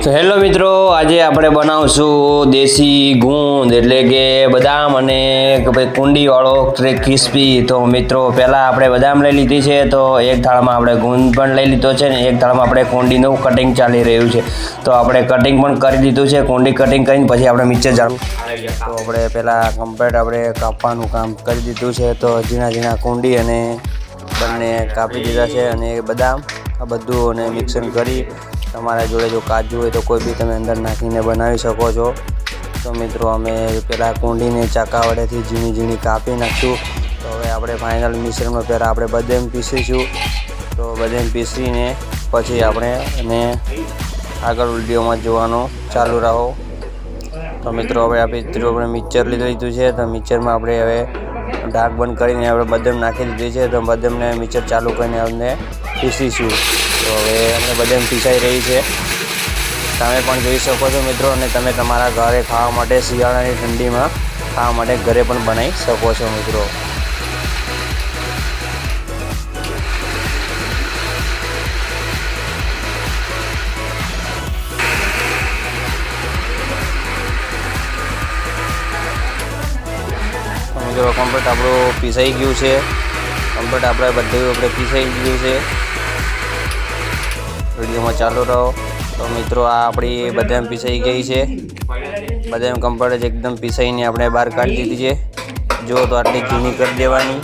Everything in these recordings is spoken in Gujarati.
તો હેલો મિત્રો, આજે આપણે બનાવશું દેશી ગુંદ એટલે કે બદામ અને ભાઈ કુંડીવાળો ક્રિસ્પી. તો મિત્રો, પહેલાં આપણે બદામ લઈ લીધી છે, તો એક થાળમાં આપણે ગુંદ પણ લઈ લીધો છે ને એક થાળમાં આપણે કુંડીનું કટિંગ ચાલી રહ્યું છે. તો આપણે કટિંગ પણ કરી દીધું છે, કુંડી કટિંગ કરીને પછી આપણે મિક્સર જાણું તો આપણે પહેલાં કમ્પ્લેટ આપણે કાપવાનું કામ કરી દીધું છે, તો ઝીણા ઝીણા કુંડી અને બંને કાપી દીધા છે અને બદામ આ બધું અને મિક્સર કરી તમારા જોડે જો કાજુ હોય તો કોઈ બી તમે અંદર નાખીને બનાવી શકો છો. તો મિત્રો, અમે પહેલાં કુંડીને ચાકા વડેથી ઝીણી ઝીણી કાપી નાખશું તો હવે આપણે ફાઇનલ મિશ્રણમાં પહેલાં આપણે બદામ પીસીશું. તો બદામ પીસીને પછી આપણે એને આગળ વિડીયોમાં જોવાનું. ચાલુ રહો. તો મિત્રો, હવે આપણે આપણે મિક્સર લીધું લીધું છે. તો મિક્સરમાં આપણે હવે ઢાક બંધ કરીને આપણે બદામ નાખી દીધી છે. તો બદામને મિક્સર ચાલુ કરીને આપણે પીસીશું. તો હવે આપણે બદામ પીસાઈ રહી છે. તમે પણ જોઈ શકો છો મિત્રો અને તમે તમારા ઘરે ખાવા માટે શિયાળાની ઠંડીમાં ખાવા માટે ઘરે પણ બનાવી શકો છો મિત્રો. મિત્રો કમ્પ્લેટ આપણું પીસાઈ ગયું છે. કમ્પ્લેટ આપણે બધું આપણે પીસાઈ ગયું છે. વિડીયોમાં ચાલુ રહો. તો મિત્રો, આ આપણી બદામ પીસાઈ ગઈ છે. બદામ કમ્પ્લીટ જ એકદમ પીસાઈને આપણે બહાર કાઢી દીધી છે. જો તો આટલી ઝીણી કરી દેવાની.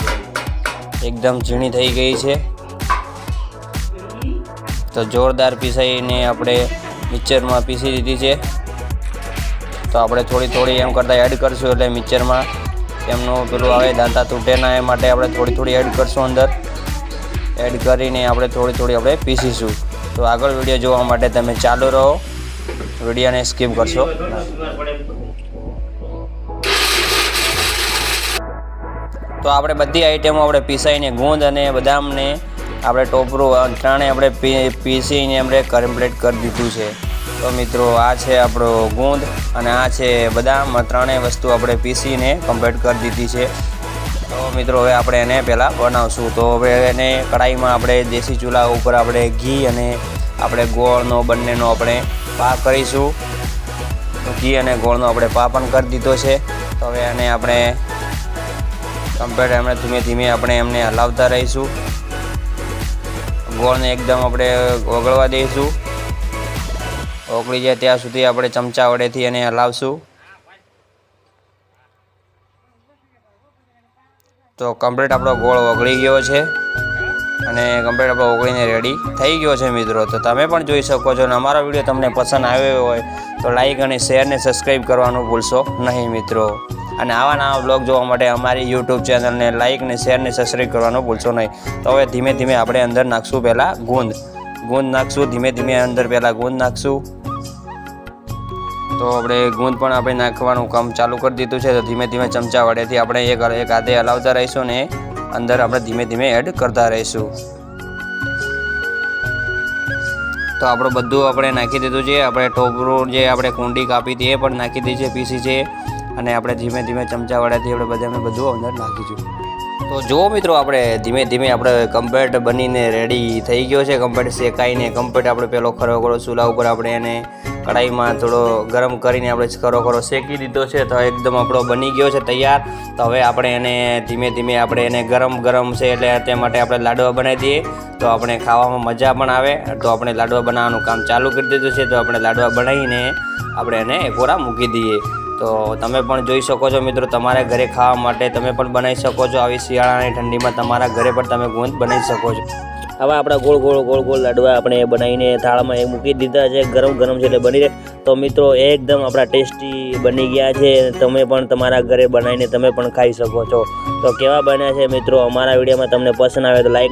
એકદમ ઝીણી થઈ ગઈ છે. તો જોરદાર પીસાઈને આપણે મિક્સરમાં પીસી દીધી છે. તો આપણે થોડી થોડી એમ કરતાં એડ કરશું એટલે મિક્સરમાં એમનું પેલું આવે, દાંતા તૂટે ના, એ માટે આપણે થોડી થોડી એડ કરશું અંદર. એડ કરીને આપણે થોડી થોડી આપણે પીસીશું. તો આગળ વીડિયો જોવા માટે તમે ચાલુ રહો. વિડીયોને સ્કીપ કરશો. તો આપણે બધી આઈટમો આપણે પીસાઈને ગુંદ અને બદામને આપણે ટોપરું ત્રણે આપણે પીસીને આપણે કમ્પ્લીટ કરી દીધું છે. તો મિત્રો, આ છે આપણો ગુંદ અને આ છે બદામ. ત્રણેય વસ્તુ આપણે પીસીને કમ્પ્લીટ કરી દીધી છે. તો મિત્રો, હવે આપણે એને પહેલાં બનાવશું. તો હવે એને કઢાઈમાં આપણે દેશી ચૂલા ઉપર આપણે ઘી અને આપણે ગોળનો, બંનેનો આપણે પા કરીશું. ઘી અને ગોળનો આપણે પા પણ કરી દીધો છે. તો હવે એને આપણે કમ્પ્લેટ એમને ધીમે ધીમે આપણે એમને હલાવતા રહીશું. ગોળને એકદમ આપણે ઓગળવા દઈશું. ઓગળી જાય ત્યાં સુધી આપણે ચમચા વડેથી એને હલાવશું. તો કમ્પ્લીટ આપણો ગોળ ઓગળી ગયો છે. અને કમ્પ્લીટ આપણો ઓગળીને રેડી થઈ ગયો છે મિત્રો. તો તમે પણ જોઈ શકો છો અને અમારો વીડિયો તમને પસંદ આવ્યો હોય તો લાઈક અને શેરને સબસ્ક્રાઈબ કરવાનું ભૂલશો નહીં મિત્રો. અને આવા નવા બ્લોગ જોવા માટે અમારી યુટ્યુબ ચેનલને લાઇક અને શેરને સબસ્ક્રાઈબ કરવાનું ભૂલશો નહીં. તો હવે ધીમે ધીમે આપણે અંદર નાખશું પહેલાં ગુંદ. ગુંદ નાખશું, ધીમે ધીમે અંદર પહેલાં ગુંદ નાખશું. તો આપણે ગુંદ પણ આપણે નાખવાનું કામ ચાલુ કરી દીધું છે. તો ધીમે ધીમે ચમચા વડેથી આપણે એક એક હાથે હલાવતા રહીશું ને અંદર આપણે ધીમે ધીમે એડ કરતા રહીશું. તો આપણું બધું આપણે નાખી દીધું છે. આપણે ટોપરું જે આપણે કુંડી કાપી હતી એ પણ નાખી દીધી છે પીસી છે. અને આપણે ધીમે ધીમે ચમચાવાળાથી આપણે બધાને બધું અંદર નાખીશું તો જુઓ મિત્રો આપણે ધીમે ધીમે આપણે કમ્પ્લેટ બનીને રેડી થઈ ગયો છે. કમ્પ્લેટ શેકાઈને કમ્પ્લેટ આપણે પેલો ખરો ખરો ચૂલા ઉપર આપણે એને કઢાઈમાં થોડો ગરમ કરીને આપણે ખરો ખરો શેકી દીધો છે. તો એકદમ આપણો બની ગયો છે, તૈયાર. તો હવે આપણે એને ધીમે ધીમે આપણે એને ગરમ ગરમ છે એટલે તે માટે આપણે લાડવા બનાવી દઈએ. તો આપણે ખાવામાં મજા પણ આવે. તો આપણે લાડવા બનાવવાનું કામ ચાલુ કરી દીધું છે. તો આપણે લાડવા બનાવીને આપણે એને એકોરા મૂકી દઈએ. તો તમે પણ જોઈ શકો છો મિત્રો, તમારા ઘરે ખાવા માટે તમે પણ બનાવી શકો છો. આવી શિયાળાની ઠંડીમાં તમારા ઘરે પણ તમે ગોંદ બનાવી શકો છો. હવે આપણા ગોળ ગોળ ગોળ ગોળ લાડવા આપણે બનાવીને થાળામાં એ મૂકી દીધા છે, ગરમ ગરમ છે એટલે બની રહે. તો મિત્રો, એકદમ આપણા ટેસ્ટી બની ગયા છે. તમે પણ તમારા ઘરે બનાવીને તમે પણ ખાઈ શકો છો. તો કેવા બન્યા છે મિત્રો? અમારા વિડીયોમાં તમને પસંદ આવે તો લાઈક